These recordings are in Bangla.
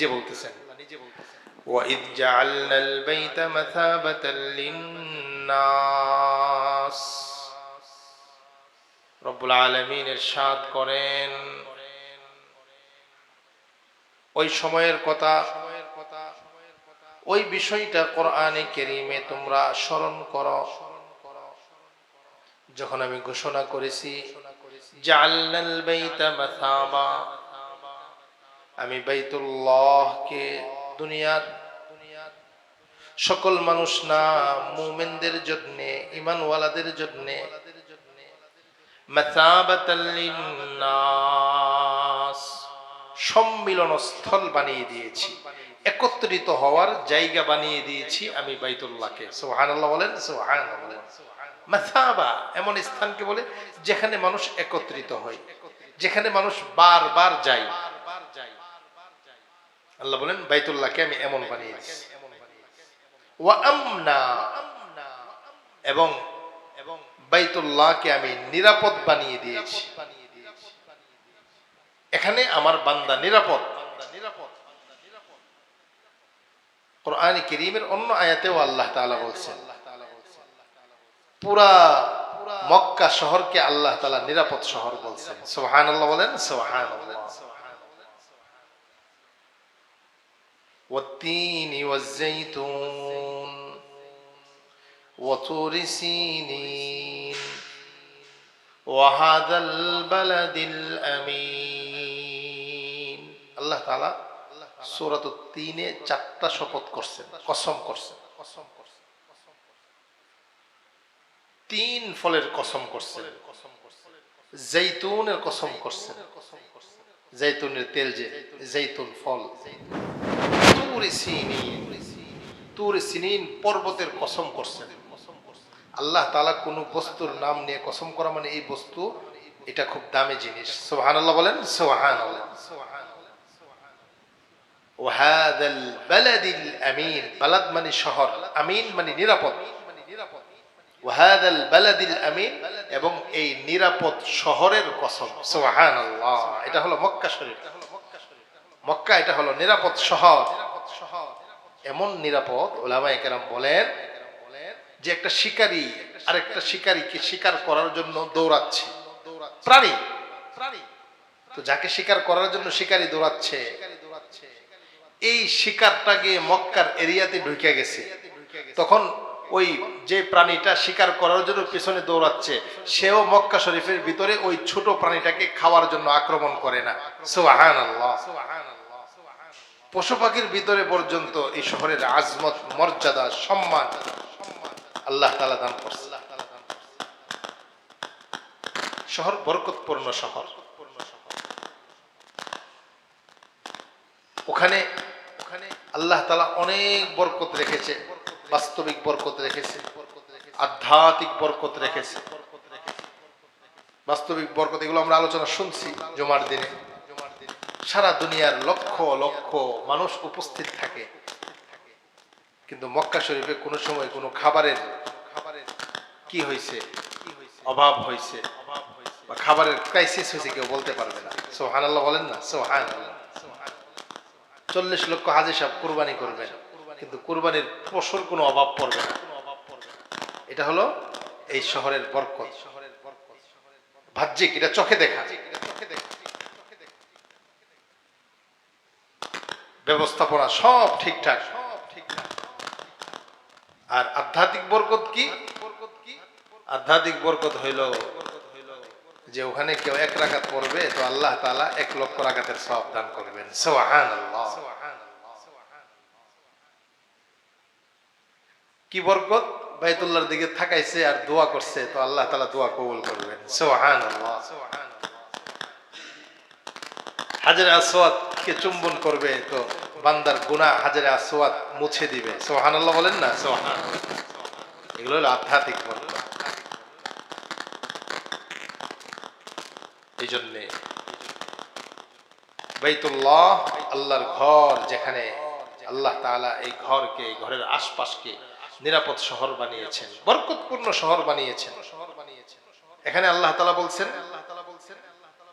নিজে বলতেছেন وإذ جعلنا البيت مثابة للناس রব্বুল আলমিন এরশাদ করেন ওই সময়ের কথা ওই বিষয়টা কোরআনে কেরিমে তোমরা স্মরণ করো যখন আমি ঘোষণা করেছি জাআলনাল বাইতা মাসাবা আমি বাইতুল্লাহকে দুনিয়ার দুনিয়ার সকল মানুষ না, মুমিনদের জন্য ইমানওয়ালাদের জন্য সম্মিলন স্থল বানিয়ে দিয়েছি, একত্রিত হওয়ার জায়গা বানিয়ে দিয়েছি আমি বাইতুল্লাহকে। সুবহানাল্লাহ বলেন সুবহানাল্লাহ বলেন। মাসাবা এমন স্থানকে বলে যেখানে মানুষ একত্রিত হয়, যেখানে মানুষ বারবার যায়। আল্লাহ বলেন, বাইতুল্লাহকে আমি এমন বানিয়ে দিয়েছি ওয়া আমনা, এবং বাইতুল্লাহকে আমি নিরাপদ বানিয়ে দিয়েছি। এখানে আমার বান্দা নিরাপদ। কোরআন করিমের অন্য আয়াতেও আল্লাহ তাআলা বলছেন, পুরা মক্কা শহরকে আল্লাহ তাআলা নিরাপদ শহর বলছেন। সুবহানাল্লাহ বলেন, সুবহানাল্লাহ। والتين والزيتون وطور سينين وهذا البلد الأمين الله تعالى সূরাত তিনে চারটা শপথ করছেন কসম করছেন তিন ফলের কসম করছেন জৈতুনের কসম করছেন জৈতুনের তেল যে জৈতুন ফল পর্বতের কসম করছেন আল্লাহ তালা কোন বস্তুর নাম নিয়ে কসম করা মানে এই বস্তু, এটা খুব দামি জিনিস। সোহান আল্লাহ বলেন সোহান মানে মানে আমিন এবং এই নিরাপদ শহরের কসম সোহান এটা মক্কা মক্কা, এটা হলো নিরাপদ শহর। এমন নিরাপদ ওলামা একরাম বলেন যে একটা শিকারী আর একটা শিকারীকে শিকার করার জন্য দৌড়াচ্ছে। প্রাণী। তো যাকে শিকার করার জন্য শিকারী দৌড়াচ্ছে, এই শিকারটা গিয়ে মক্কার এরিয়াতে ঢুকে গেছে। তখন ওই যে প্রাণীটা শিকার করার জন্য পিছনে দৌড়াচ্ছে, সেও মক্কা শরীফের ভিতরে ওই ছোট প্রাণীটাকে খাওয়ার জন্য আক্রমণ করে না। সুবাহান আল্লাহ পশু পাখির ভিতরে পর্যন্ত এই শহরের আজমত, মর্যাদা, সম্মান আল্লাহ তালা দান করছে। শহর বরকতপূর্ণ শহর। ওখানে ওখানে আল্লাহ তালা অনেক বরকত রেখেছে, বাস্তবিক বরকত রেখেছে, আধ্যাত্মিক বরকত রেখেছে। বাস্তবিক বরকত এগুলো আমরা আলোচনা শুনছি জমার দিনে। সারা দুনিয়ার লক্ষ লক্ষ মানুষ উপস্থিত থাকে। কিন্তু মক্কা শরীফে কোনো সময় কোনো খাবারের খাবারের কি হয়েছে অভাব হয়েছে বা খাবারের ক্রাইসিস হয়েছে কেউ বলতে পারবে না। সোহান আল্লাহ বলেন না? সোহান চল্লিশ লক্ষ হাজি সাহেব কোরবানি করবেন, কিন্তু কোরবানির পশুর কোনো অভাব পড়বে না। এটা হলো এই শহরের বরকত। বাহ্যিক এটা চোখে দেখা। ব্যবস্থাপনা সব ঠিকঠাক। আর আধ্যাত্মিক বরকত কি? আধ্যাত্মিক বরকত হইল যে ওখানে কেউ এক রাকাত পড়বে, তো আল্লাহ তাআলা এক লক্ষ রাকাতের সব দান করবেন। সুবহানাল্লাহ। কি বরকত? বাইতুল্লাহর দিকে থাকাইছে আর দোয়া করছে, তো আল্লাহ তালা দোয়া কবুল করবেন। সুবহানাল্লাহ। হাজার আসওয়াদ কে চুম্বন করবে তো বান্দার গুনাহ হাজারে আসওয়াদ মুছে দিবে। সুবহানাল্লাহ বলেন না? সুবহান এগুলো হলো আধ্যাত্মিক এই জন্যে আল্লাহর ঘর যেখানে আল্লাহ তাআলা এই ঘরকে, এই ঘরের আশপাশকে নিরাপদ শহর বানিয়েছেন, বরকতপূর্ণ শহর বানিয়েছেন। এখানে আল্লাহ তাআলা বলছেন মাথাবাতাল লিন্নাসি ওয়া আমনা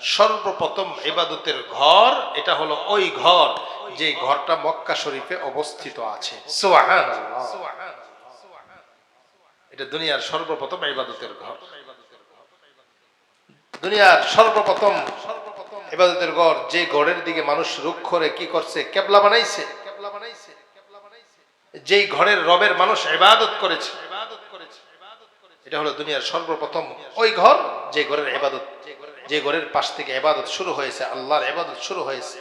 সর্বপ্রথম ইবাদতের ঘর, এটা হলো ওই ঘর যে ঘরটা মক্কা শরীফে অবস্থিত আছে। এটা দুনিয়ার সর্বপ্রথম ইবাদতের ঘর। দুনিয়ার সর্বপ্রথম ইবাদতের ঘর যে ঘরের দিকে মানুষ রুখ করে কি করছে? কেবলা বানাইছে। যেই ঘরের রবের মানুষ ইবাদত করেছে। এটা হলো দুনিয়ার সর্বপ্রথম ওই ঘর যে ঘরের ইবাদত। যে ঘরের পাশ থেকে ইবাদত শুরু হয়েছে, আল্লাহর ইবাদত শুরু হয়েছে।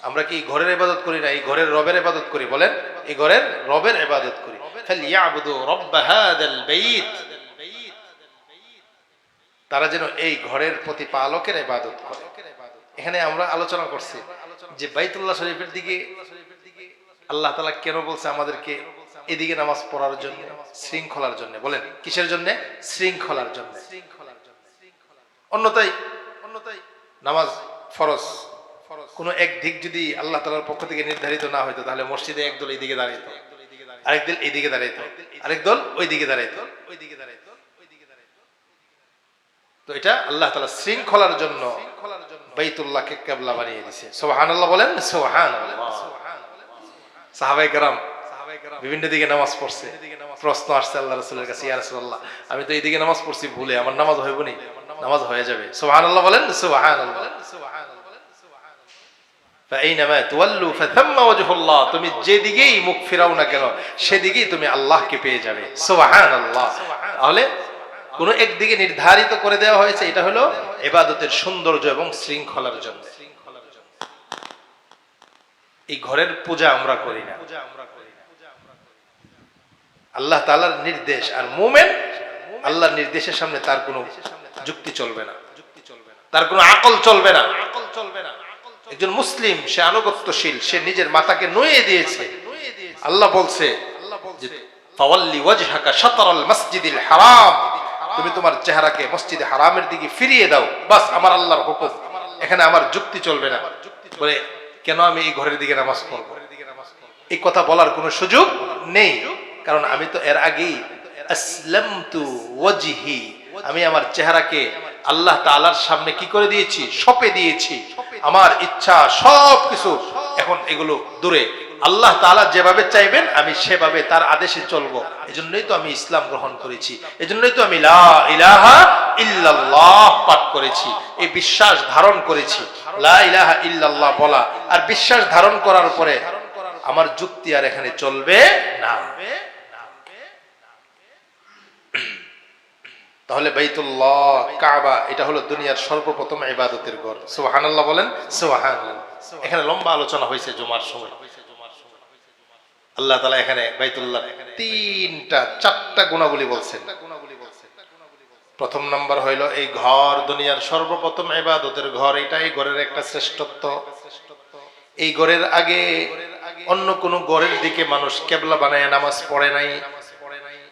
আমরা কি ঘরের ইবাদত করি না? এই ঘরের রবের ইবাদত করি, বলেন। এই ঘরের রবের ইবাদত করি। তারা যেন এই ঘরের প্রতিপালকের ইবাদত করে। এখানে আমরা আলোচনা করছি যে বাইতুল্লাহ শরীফের দিকে আল্লাহ তালা কেন বলছে আমাদেরকে এদিকে নামাজ পড়ার জন্য, শৃঙ্খলার জন্য? বলেন, কিসের জন্য? শৃঙ্খলার জন্য। অন্যতাই অন্যতাই নামাজ ফরজ। কোনো এক দিক যদি আল্লাহ তালার পক্ষ থেকে নির্ধারিত না হইতো, তাহলে মসজিদে একদল এইদিকে দাঁড়াইতো, আরেক দল এইদিকে দাঁড়াইতো, আরেক দল ওই দিকে দাঁড়াইতো। ওই দিকে দাঁড়াইতো তো এটা আল্লাহ তালা শৃঙ্খলার জন্য কেবলা বানিয়ে দিছে সোহান আল্লাহ বলেন সোহান সাহাবাই বিভিন্ন দিকে নামাজ পড়ছে। প্রশ্ন আসছে আল্লাহ রসুলের কাছে আমি তো এইদিকে নামাজ পড়ছি, ভুলে আমার নামাজ হইব নি নামাজ হয়ে যাবে। সুবাহান আল্লাহ বলেন সুবাহান তুমি যেদিকেই মুখ না কেন, সেদিকেই তুমি আল্লাহকে পেয়ে যাবে। আল্লাহ তাহলে কোন নির্ধারিত করে দেওয়া হয়েছে, এটা হলো এবাদতের সৌন্দর্য এবং শৃঙ্খলার জন্য। এই ঘরের পূজা আমরা করি না। আল্লাহ তালার নির্দেশ, আর মোমেন আল্লাহর নির্দেশের সামনে তার কোনো যুক্তি চলবে না। তার কোনো আকল চলবে না। একজন মুসলিম, সে আনুগত্যশীল, সে নিজের মাতাকে নুয়ে দিয়েছে। আল্লাহ বলছে তুমি তোমার চেহারাকে মসজিদে হারামের দিকে ফিরিয়ে দাও। বাস, আমার আল্লাহর হুকুম। এখানে আমার যুক্তি চলবে না। বলে, কেন আমি এই ঘরের দিকে নামাজ পড়ব? এই কথা বলার কোনো সুযোগ নেই। কারণ আমি তো এর আগেই আসলামতু ওয়াজহি আমি আমার চেহারাকে আল্লাহ তাআলার সামনে কি করে দিয়েছি? সপে দিয়েছি। আমার ইচ্ছা সব কিছু এখন এগুলো দূরে। আল্লাহ তাআলা যেভাবে চাইবেন, আমি সেভাবে তার আদেশে চলবো। এজন্যই তো আমি ইসলাম গ্রহণ করেছি। এজন্যই তো আমি ইলাহা ইল্লাল্লাহ পাঠ করেছি। এই বিশ্বাস ধারণ করেছি। লা ইলাহা ইল্লাল্লাহ বলা। আর বিশ্বাস ধারণ করার পরে আমার যুক্তি আর এখানে চলবে না। তাহলে বাইতুল্লাহ, কাবা, এটা হলো দুনিয়ার সর্বপ্রথম ইবাদতের ঘর। সুবহানাল্লাহ বলেন সুবহান এখানে লম্বা আলোচনা হয়েছে জুমার সময়। আল্লাহ তালা এখানে বাইতুল্লাহ তিনটা, চারটা গুণাবলী বলছেন। প্রথম নাম্বার হইল, এই ঘর দুনিয়ার সর্বপ্রথম ইবাদতের ঘর, এটাই ঘরের একটা শ্রেষ্ঠত্ব। এই ঘরের আগে অন্য কোন ঘরের দিকে মানুষ কেবলা বানায়, নামাজ পড়ে নাই।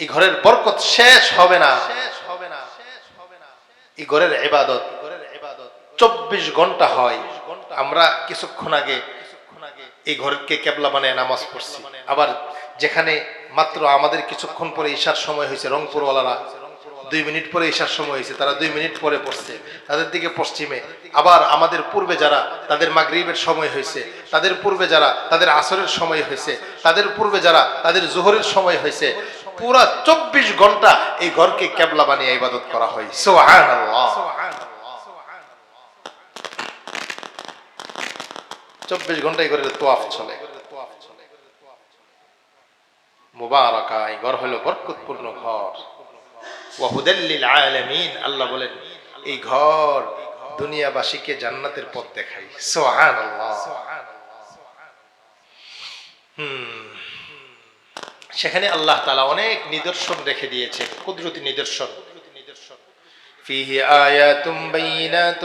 এই ঘরের বরকত শেষ হবে না। এই ঘরের এবাদত চব্বিশ ঘণ্টা হয়। আমরা কিছুক্ষণ আগে এই ঘরকে কেবলা বানায় নামাজ পড়ছি। আবার যেখানে মাত্র আমাদের কিছুক্ষণ পরে ঈশার সময় হয়েছে রংপুরওয়ালারা। দুই মিনিট পরে ঈশার সময় হয়েছে তারা দুই মিনিট পরে পড়ছে। তাদের দিকে পশ্চিমে। আবার আমাদের পূর্বে যারা তাদের মাগরিবের সময় হয়েছে তাদের পূর্বে যারা তাদের আসরের সময় হয়েছে তাদের পূর্বে যারা তাদের জোহরের সময় হয়েছে পুরা চব্বিশ ঘণ্টা এই ঘরকে কেবলা বানিয়ে ইবাদত করা হয়। সুবহানাল্লাহ। চব্বিশ ঘন্টায় করে তোয়াফ চলে। মুবারকা, এই ঘর হলো বরকতপূর্ণ ঘর। ওয়াহুদাল্লিল আলামিন, আল্লাহ বলেন, এই ঘর দুনিয়াবাসীকে জান্নাতের পথ দেখাই। সুবহানাল্লাহ। হুম। সেখানে আল্লাহ তাআলা অনেক নিদর্শন রেখে দিয়েছেন কুদরতি নিদর্শন فيه آيات بينات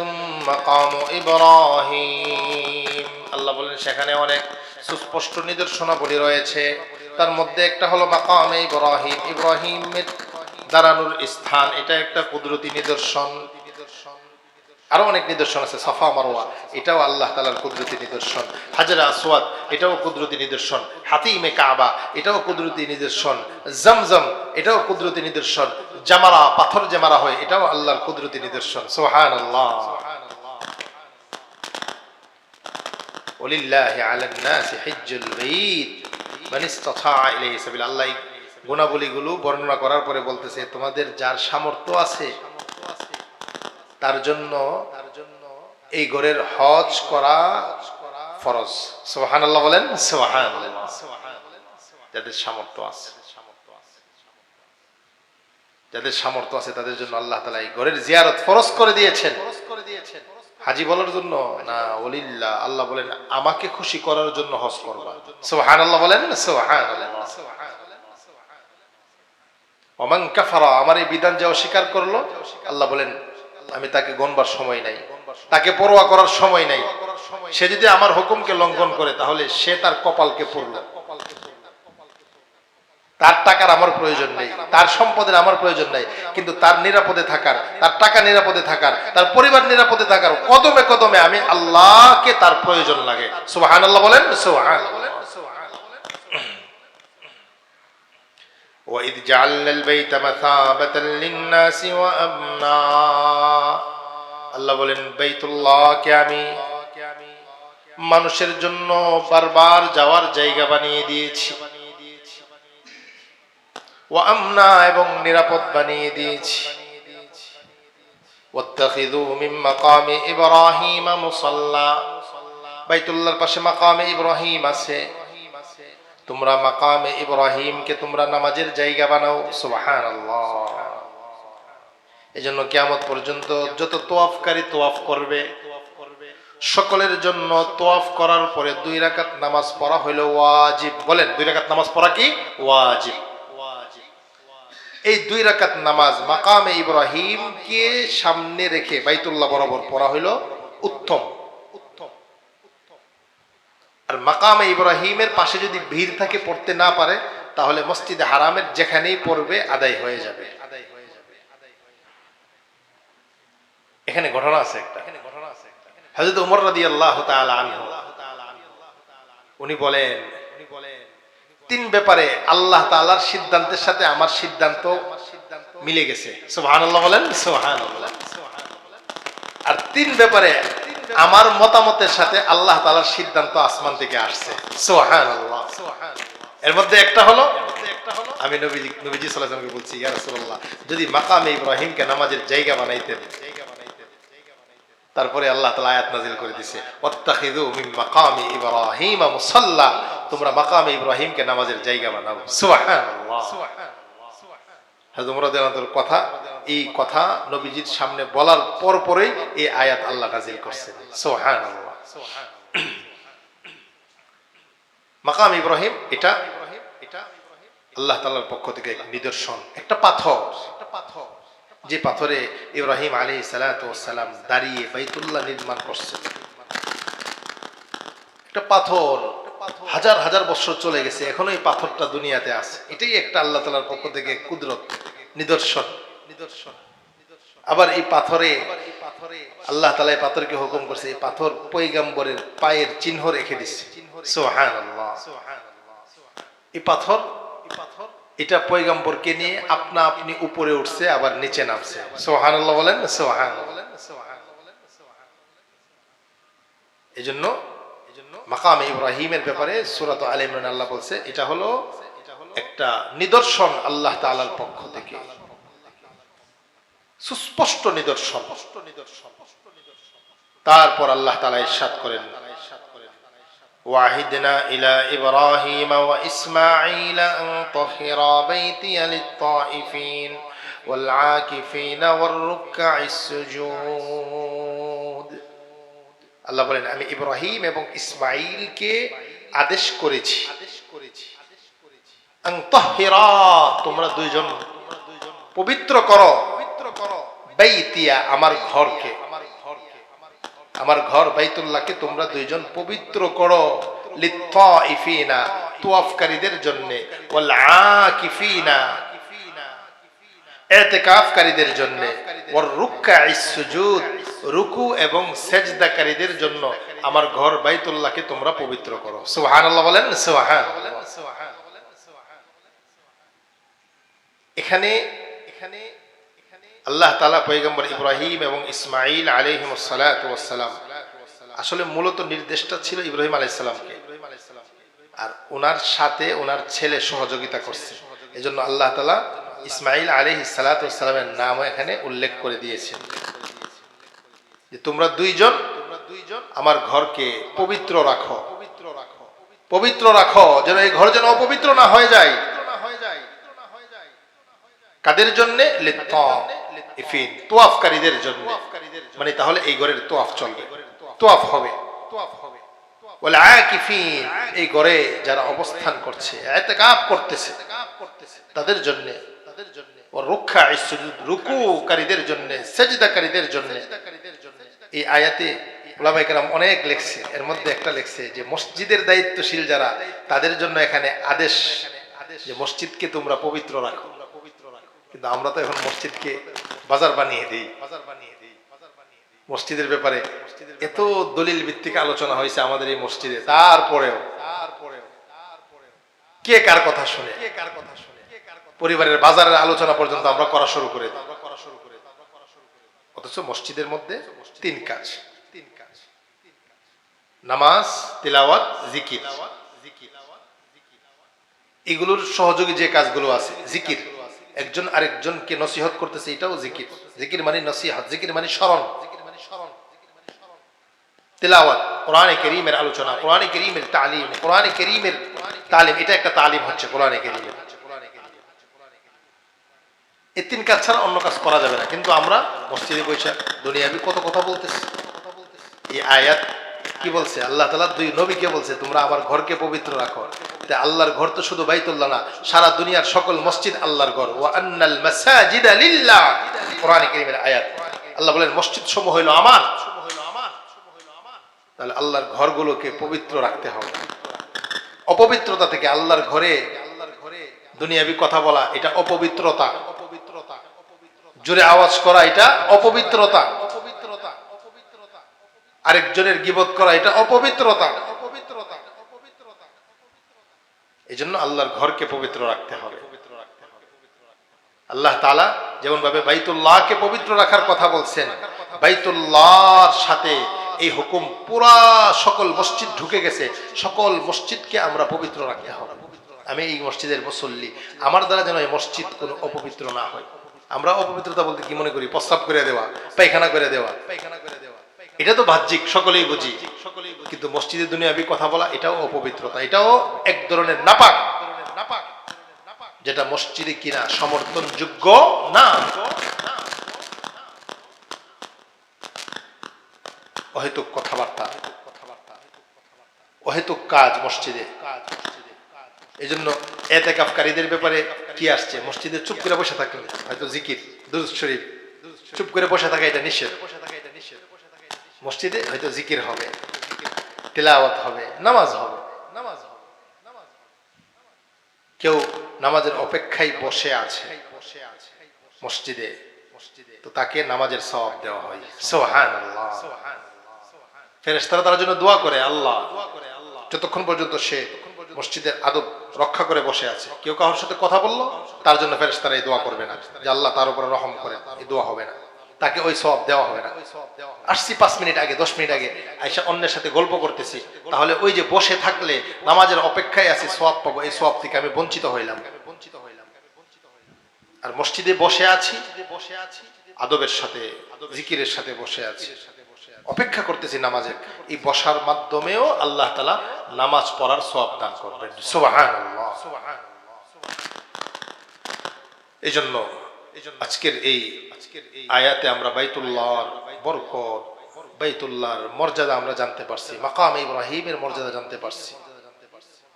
مقام إبراهيم আল্লাহ বলেন সেখানে অনেক সুস্পষ্ট নিদর্শনাবলী রয়েছে তার মধ্যে একটা হলো মাকামে ইব্রাহিম ইব্রাহিমের দাঁড়ানোর স্থান এটা একটা কুদরতি নিদর্শন আরও অনেক নিদর্শন আছে, সাফা মারোয়া এটাও আল্লাহ তালার কুদরতি নিদর্শন। হাজারা আসওয়াদ, এটাও কুদরতি নিদর্শন। হাতিমে কাবা, এটাও কুদরতি নিদর্শন। জমজম, এটাও কুদরতি নিদর্শন। জামারা, পাথর যে মারা হয়, এটাও আল্লাহর কুদরতি নিদর্শন। সোহান আল্লাহ ওলিল্লাহি আলান্নাসি হিজ্জুল বাইত। মান ইসতাতা ইলাইহি সাবিল। আল্লাহ গুণাবলীগুলো বর্ণনা করার পরে বলতেছে, তোমাদের যার সামর্থ্য আছে তার জন্য এই ঘরের হজ করা ফরজ। সোহান আল্লাহ বলেন সোহান যাদের সামর্থ্য আছে। যাদের সামর্থ্য আছে, তাদের জন্য আল্লাহ তালা এই ঘরের জিয়ারত ফরজ করে দিয়েছেন। হাজি বলার জন্য না, ওলিল্লাহ, আল্লাহ বলেন, আমাকে খুশি করার জন্য হজ করবা। সোহান আল্লাহ বলেন সোহান অমাং কাফারা, আমার এই বিধান যে অস্বীকার করল, আল্লাহ বলেন আমি তাকে গণবার সময় নাই। তাকে পরোয়া করার সময় নাই। সে যদি আমার হুকুমকে লঙ্ঘন করে, তাহলে সে তার কপালকে পড়ল তার টাকার আমার প্রয়োজন নেই, তার সম্পদের আমার প্রয়োজন নেই, কিন্তু তার নিরাপদে থাকার, তার টাকা নিরাপদে থাকার, তার পরিবার নিরাপদে থাকার, কদমে কদমে আমি আল্লাহকে তার প্রয়োজন লাগে। সুবাহান আল্লাহ বলেন সুবাহান وإذ جعلنا البيت مثابة للناس وأمنا আল্লাহ বলেন বাইতুল্লাহকে আমি মানুষের জন্য বারবার যাওয়ার জায়গা বানিয়ে দিয়েছি ও আমনা এবং নিরাপদ বানিয়ে দিয়েছি واتخذوا من مقام إبراهيم مصلى বাইতুল্লাহর পাশে মাকামে ইব্রাহিম আছে তোমরা মাকামে ইব্রাহিমকে তোমরা নামাজের জায়গা বানাও সুবাহান এই জন্য কিয়ামত পর্যন্ত যত তোয়াফকারী তোয়াফ করবে, সকলের জন্য তোয়াফ করার পরে দুই রাকাত নামাজ পড়া হইল ওয়াজিব। বলেন, দুই রাকাত নামাজ পড়া কি? ওয়াজিব। এই দুই রাকাত নামাজ মাকামে ইব্রাহিমকে সামনে রেখে বাইতুল্লাহ বরাবর পড়া হইল উত্তম। আর মাকামে ইব্রাহিমের পাশে যদি ভিড় থাকে, পড়তে না পারে, তাহলে মসজিদে হারামের যেখানেই পড়বে, আদায় হয়ে যাবে। এখানে ঘটনা আছে একটা। হযরত উমর রাদিয়াল্লাহু তাআলা আনহু, উনি বলেন, তিন ব্যাপারে আল্লাহ তাআলার সিদ্ধান্তের সাথে আমার সিদ্ধান্ত মিলে গেছে। সুবহানাল্লাহ বলেন, সুবহানাল্লাহ। আর তিন ব্যাপারে আমার মতামতের সাথে আল্লাহ তাআলার সিদ্ধান্ত আসমান থেকে আসছে। সুবহানাল্লাহ। এর মধ্যে একটা হলো আমি নবীজি নবীজি বলছি ইয়া রাসূলুল্লাহ যদি মাকামে ইব্রাহিমকে নামাজের জায়গা বানাইতেন তারপরে আল্লাহ তালা আয়াত নাজিল করে দিছে ওয়াত্তাখিযু মিন মাকামি ইব্রাহিম মুসাল্লা তোমরা মাকামে ইব্রাহিমকে নামাজের জায়গা বানাও। সুবহানাল্লাহ। হযরত উমর রাদিয়াল্লাহু কথা এই কথা নবীজির সামনে বলার পর পরেই এই আয়াত আল্লাহ নাজিল করছেন সুবহানাল্লাহ। মাকাম ইব্রাহিম, এটা আল্লাহ তাআলার পক্ষ থেকে নিদর্শন, একটা পাথর। যে পাথরে ইব্রাহিম আলী সালাম দাঁড়িয়ে বাইতুল্লাহ নির্মাণ করছেন একটা পাথর, হাজার হাজার বছর চলে গেছে, এখনও এই পাথরটা দুনিয়াতে আছে। এটাই একটা আল্লাহ তালার পক্ষ থেকে কুদরত, নিদর্শন। আবার এই পাথরে আল্লাহ তালা এই পাথরকে হুকুম করছে, এই পাথর পৈগম্বরের পায়ের চিহ্ন রেখে দিচ্ছে এই পাথর, এটা পয়গম্বরকে নিয়ে আপনা আপনি উপরে উঠছে, আবার নিচে নামছে। সোহান আল্লাহ বলেন সোহান এই জন্য মাকাম ইব্রাহিমের ব্যাপারে সুরাত আল ইমরান আল্লাহ বলছে, এটা হলো একটা নিদর্শন আল্লাহ তাআলার পক্ষ থেকে। সুস্পষ্ট নিদর্শন তারপর আল্লাহ তাআলা ইরশাদ করেন وعهدنا إلى إبراهيم وإسماعيل أن طهرا بيتي للطائفين والعاكفين والركع السجود আল্লাহ বলেন আমি ইব্রাহিম এবং ইসমাইলকে আদেশ করেছি আং তাহহিরা, তোমরা দুইজন পবিত্র করো বাইতিয়া আমার ঘরকে। আমার ঘর বাইতুল্লাহকে তোমরা দুইজন পবিত্র করো। লিত্তাইফিনা, তুয়াফকারীদের জন্য। ওয়াল আকিফিনা, এতেকাফকারীদের জন্য। ওর রুক্কা সুজুদ, রুকু এবং সেজদাকারীদের জন্য আমার ঘর বাইতুল্লাহকে তোমরা পবিত্র করো। সুবহানাল্লাহ বলেন, সুবহান। এখানে এখানে আল্লাহ তালা পৈগম্বর ইব্রাহিম এবং ইসমাইল আলহিম সালাম আসলে মূলত নির্দেশটা ছিল ইব্রাহিম আলাইসালামকে আর ওনার সাথে ওনার ছেলে সহযোগিতা করছে। এই জন্য আল্লাহ তালা ইসমাইল আলহ সালাতামের নাম এখানে উল্লেখ করে দিয়েছেন। যে তোমরা দুইজন আমার ঘরকে পবিত্র রাখো। পবিত্র রাখো পবিত্র রাখো যেন এই ঘর যেন অপবিত্র না হয়ে যায়। কাদের জন্যে? জন্য তোয়াফকারীদের জন্য। মানে তাহলে এই ঘরের তোয়াফ চলবে। তোয়াফ হবে। বলে আকিফিন, এই ঘরে যারা অবস্থান করছে, এতেকাপ করতেছে, তাদের জন্য। তাদের জন্য ও রক্ষা রুকুকারীদের জন্য, সেজদাকারীদের জন্য। এই আয়াতে ওলামাইকেরাম অনেক লেখছে। এর মধ্যে একটা লেখছে যে, মসজিদের দায়িত্বশীল যারা, তাদের জন্য এখানে আদেশ যে, মসজিদকে তোমরা পবিত্র রাখো। কিন্তু আমরা তো এখন মসজিদকে বাজার বানিয়ে দিই। বাজার বানিয়ে দিই মসজিদের ব্যাপারে এত দলিল ভিত্তিক আলোচনা হয়েছে আমাদের এই মসজিদে, তারপরেও তারপরেও কে কার কথা শুনে? কে কার কথা শুনে পরিবারের বাজারের আলোচনা পর্যন্ত আমরা করা শুরু করে দিই। অথচ মসজিদের মধ্যে তিন কাজ তিন কাজ। নামাজ, তিলাওয়াত, জিকির। এগুলোর সহযোগী যে কাজগুলো আছে, জিকির। একজন আরেকজনকে নসিহত করতেছে, এটাও জিকির। জিকির মানে নসিহত, জিকির মানে স্মরণ। তিন কাজ ছাড়া অন্য কাজ করা যাবে না। কিন্তু আমরা কত কথা বলতেছি। আয়াত কি বলছে? আল্লাহ তালা দুই নবীকে বলছে, তোমরা আমার ঘরকে পবিত্র রাখো। তে আল্লাহর ঘর তো শুধু বাইতুল্লাহ না, সারা দুনিয়ার সকল মসজিদ আল্লাহর ঘর। ওয়া আন্নাল লিল্লাহ। কোরআনে কারীমের আয়াত। আল্লাহ বলেন মসজিদ সমূহ হইল আমার। তাহলে আল্লাহর ঘরগুলোকে পবিত্র রাখতে হবে। অপবিত্রতা থেকে আল্লাহর ঘরে দুনিয়াবি কথা বলা, এটা অপবিত্রতা। জোরে আওয়াজ করা, এটা অপবিত্রতা। আরেকজনের গিবত করা, এটা অপবিত্রতা। এই জন্য আল্লাহর ঘরকে পবিত্র রাখতে হবে। আল্লাহ তালা যেমন ভাবে বাইতুল্লাহকে পবিত্র রাখার কথা বলছেন, বাইতুল্লাহর সাথে এই হুকুম পুরা সকল মসজিদ ঢুকে গেছে। সকল মসজিদকে আমরা পবিত্র রাখতে হবে। আমি এই মসজিদের মুসল্লি। আমার দ্বারা যেন এই মসজিদ কোনো অপবিত্র না হয়। আমরা অপবিত্রতা বলতে কি মনে করি? প্রস্তাব করে দেওয়া, পায়খানা করে দেওয়া। পায়খানা করে দেওয়া এটা তো বাহ্যিক, সকলেই বুঝি। সকলেই কিন্তু মসজিদের দুনিয়াবি কথা বলা, এটাও অপবিত্রতা, এটাও এক ধরনের নাপাক। যেটা মসজিদে কিনা সমর্থনযোগ্য না। অহেতুক কথাবার্তা। অহেতুক কাজ মসজিদে। এই জন্য এতেকাফকারীদের ব্যাপারে কি আসছে? মসজিদে চুপ করে বসে থাকলে, হয়তো জিকির, দুরুদ শরীফ, চুপ করে বসে থাকা এটা নিষেধ। মসজিদে হয়তো জিকির হবে। তেলাওয়াত হবে, নামাজ হবে নামাজ হবে, নামাজ কেউ নামাজের অপেক্ষায় বসে আছে, মসজিদে মসজিদে তো তাকে নামাজের সওয়াব দেওয়া হয়। সোহান ফেরেশতারা তার জন্য দোয়া করে, আল্লাহ, যতক্ষণ পর্যন্ত সে মসজিদের আদব রক্ষা করে বসে আছে। কেউ কারোর সাথে কথা বলল, তার জন্য ফেরেশতারা এই দোয়া করবে না। যে আল্লাহ তার উপরে রহম করে, এই দোয়া হবে না। তাকে ওই সব দেওয়া হবে না। আসছি পাঁচ মিনিট আগে, দশ মিনিট আগে, আইসা অন্যের সাথে গল্প করতেছি। তাহলে ওই যে বসে থাকলে নামাজের অপেক্ষায় আছি সব পাবো। এই সব থেকে আমি বঞ্চিত হইলাম। বঞ্চিত হইলাম আর মসজিদে বসে আছি বসে আছি আদবের সাথে, জিকিরের সাথে বসে আছি। অপেক্ষা করতেছি নামাজের এই বসার মাধ্যমেও আল্লাহ তালা নামাজ পড়ার সব দান করবেন। সুবহানাল্লাহ। এই জন্য আজকের এই আয়াতে আমরা বাইতুল্লাহর বরকত বাইতুল্লাহর মর্যাদা আমরা জানতে পারছি মাকাম ইব্রাহিমের মর্যাদা জানতে পারছি।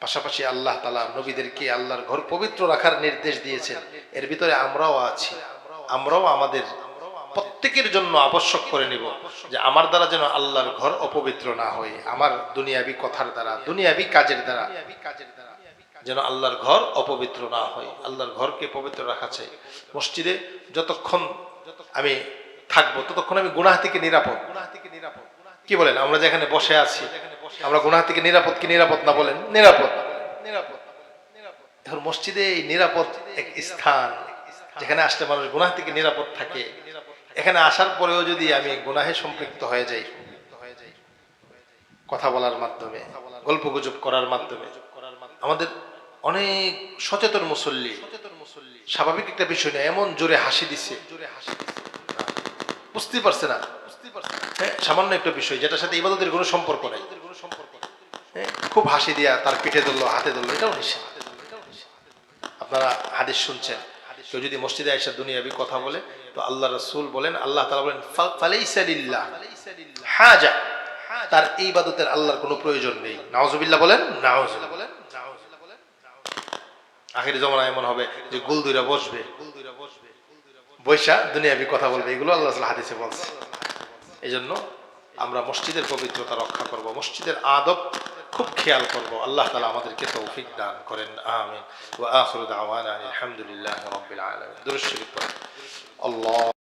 পাশাপাশি আল্লাহ তালা নবীদেরকে আল্লাহর ঘর পবিত্র রাখার নির্দেশ দিয়েছেন। এর ভিতরে আমরাও আছি আমরাও আমাদের প্রত্যেকের জন্য আবশ্যক করে নিব যে আমার দ্বারা যেন আল্লাহর ঘর অপবিত্র না হয়, আমার দুনিয়াবি কথার দ্বারা, দুনিয়াবি কাজের দ্বারা, যেন আল্লাহর ঘর অপবিত্র না হয়। আল্লাহর ঘরকে পবিত্র রাখা চাই মসজিদে যতক্ষণ আমি থাকব, ততক্ষণ আমি গুনাহ থেকে নিরাপদ। কি বলেন? আমরা যেখানে বসে আছি, আমরা গুনাহ থেকে নিরাপদ কি নিরাপদ না বলেন? নিরাপদ। নিরাপদ মসজিদে এই নিরাপদ এক স্থান, যেখানে আসলে মানুষ গুনাহ থেকে নিরাপদ থাকে এখানে আসার পরেও যদি আমি গুনাহে সম্পৃক্ত হয়ে যাই কথা বলার মাধ্যমে গল্প গুজব করার মাধ্যমে আমাদের অনেক সচেতন মুসল্লি স্বাভাবিক একটা বিষয় না এমন জোরে হাসি দিছে। বুঝতে পারছে না। হ্যাঁ, সামান্য একটা বিষয় যেটার সাথে ইবাদতের কোনো সম্পর্ক নাই। হ্যাঁ, খুব হাসি দিয়া তার পিঠে ধরলো হাতে ধরলো এটাও নিষেধ। আপনারা হাদিস শুনছেন কেউ যদি মসজিদে এসে দুনিয়াবি কথা বলে তো আল্লাহ রসুল বলেন, আল্লাহ তালা বলেন, "ফা- ফালাইসালিল্লাহ হাজা। তার এই ইবাদতের আল্লাহর কোনো প্রয়োজন নেই। নাওজুবিল্লাহ বলেন নাওজুবিল্লাহ বলেন আখের জমানা এমন হবে যে গুল দুইরা বসবে। বৈশা দুনিয়াবি কথা বলবে, এগুলো আল্লাহ হাদিসে বলছে। এই জন্য আমরা মসজিদের পবিত্রতা রক্ষা করব, মসজিদের আদব খুব খেয়াল করব। আল্লাহ তালা আমাদেরকে তৌফিক দান করেন, আমিন। ওয়া আখিরু দাওয়ানা আলহামদুলিল্লাহি রাব্বিল আলামিন। দুরূদ শরীফ পড়েন আল্লাহ